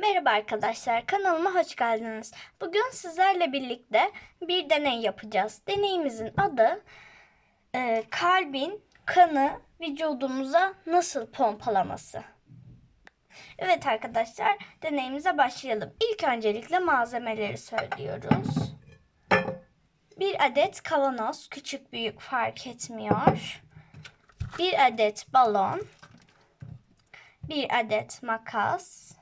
Merhaba arkadaşlar, kanalıma hoş geldiniz. Bugün sizlerle birlikte bir deney yapacağız. Deneyimizin adı e, kalbin kanı vücudumuza nasıl pompalaması. Evet arkadaşlar, deneyimize başlayalım. İlk öncelikle malzemeleri söylüyoruz. Bir adet kavanoz, küçük büyük fark etmiyor. Bir adet balon. Bir adet makas.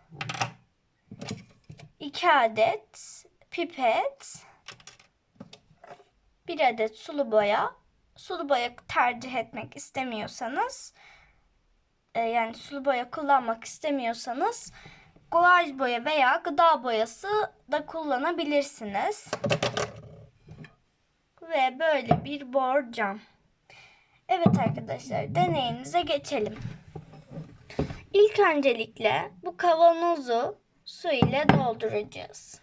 2 adet pipet, 1 adet sulu boya. Sulu boya tercih etmek istemiyorsanız, e, yani sulu boya kullanmak istemiyorsanız, guaj boya veya gıda boyası da kullanabilirsiniz. Ve böyle bir borcam. Evet arkadaşlar, deneyinize geçelim. İlk öncelikle bu kavanozu su ile dolduracağız.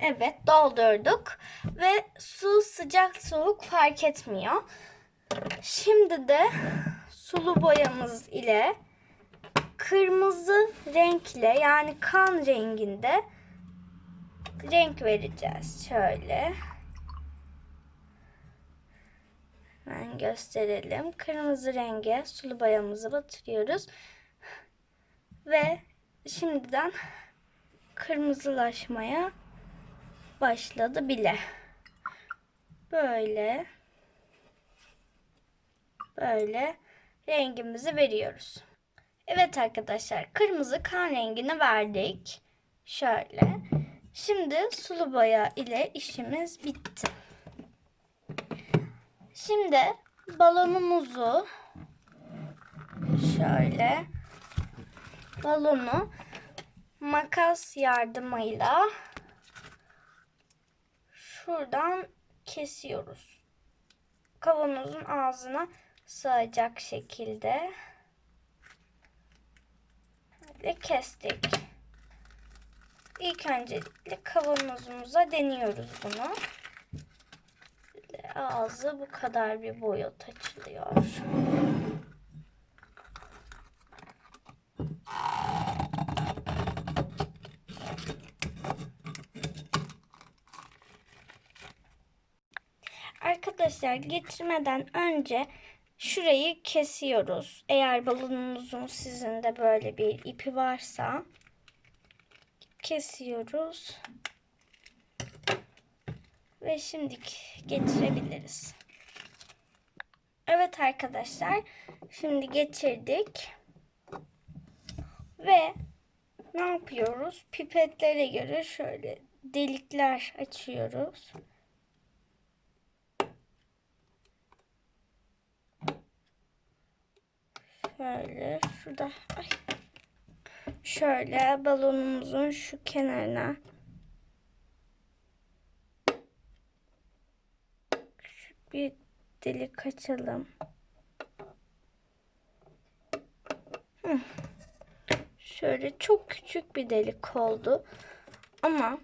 Evet doldurduk ve su sıcak soğuk fark etmiyor. Şimdi de sulu boyamız ile kırmızı renkle yani kan renginde renk vereceğiz. Şöyle. Hemen gösterelim. Kırmızı renge sulu boyamızı batırıyoruz. Ve şimdiden kırmızılaşmaya başladı bile. Böyle böyle rengimizi veriyoruz. Evet arkadaşlar kırmızı kan rengini verdik. Şöyle. Şimdi sulu boya ile işimiz bitti. Şimdi balonumuzu şöyle balonu makas yardımıyla şuradan kesiyoruz. Kavanozun ağzına sığacak şekilde ve kestik. İlk öncelikle kavanozumuza deniyoruz bunu. Ağzı bu kadar bir boyut açılıyor. Arkadaşlar getirmeden önce şurayı kesiyoruz. Eğer balonunuzun sizin de böyle bir ipi varsa kesiyoruz. Ve şimdi geçirebiliriz. Evet arkadaşlar şimdi geçirdik. Ve ne yapıyoruz? Pipetlere göre şöyle delikler açıyoruz. Şöyle şurada ay. Şöyle balonumuzun şu kenarına küçük bir delik açalım. Hı. Şöyle çok küçük bir delik oldu. Ama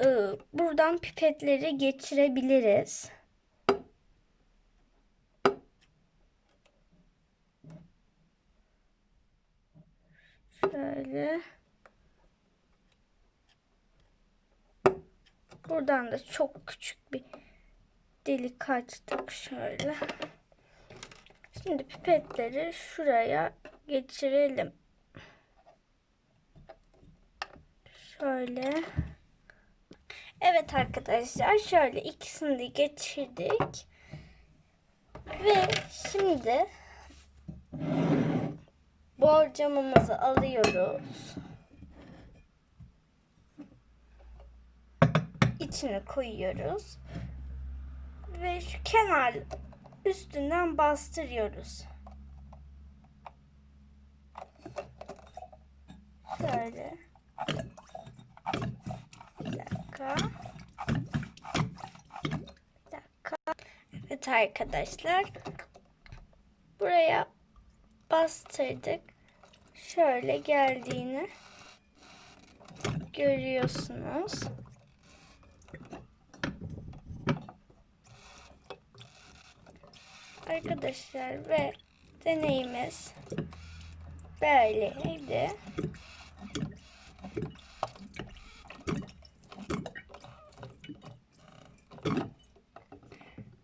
ıı, buradan pipetleri geçirebiliriz. Şöyle. Buradan da çok küçük bir delik açtık şöyle. Şimdi pipetleri şuraya geçirelim. Şöyle. Evet arkadaşlar şöyle ikisini de geçirdik. Ve şimdi borcamımızı alıyoruz. İçine koyuyoruz. Ve şu kenar üstünden bastırıyoruz. Şöyle. Bir dakika. Bir dakika. Evet arkadaşlar. Buraya bastırdık şöyle geldiğini görüyorsunuz. Arkadaşlar ve deneyimiz böyleydi.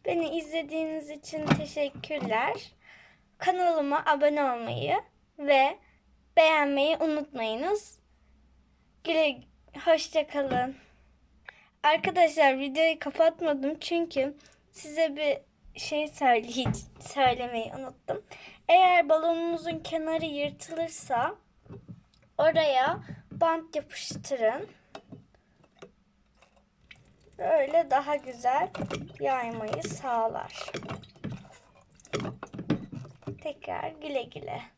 Beni izlediğiniz için teşekkürler. Kanalıma abone olmayı ve beğenmeyi unutmayınız. Güle hoşça kalın. Arkadaşlar videoyu kapatmadım çünkü size bir şey söyley söylemeyi unuttum. Eğer balonunuzun kenarı yırtılırsa oraya bant yapıştırın. Böyle daha güzel yaymayı sağlar. Tekrar güle güle.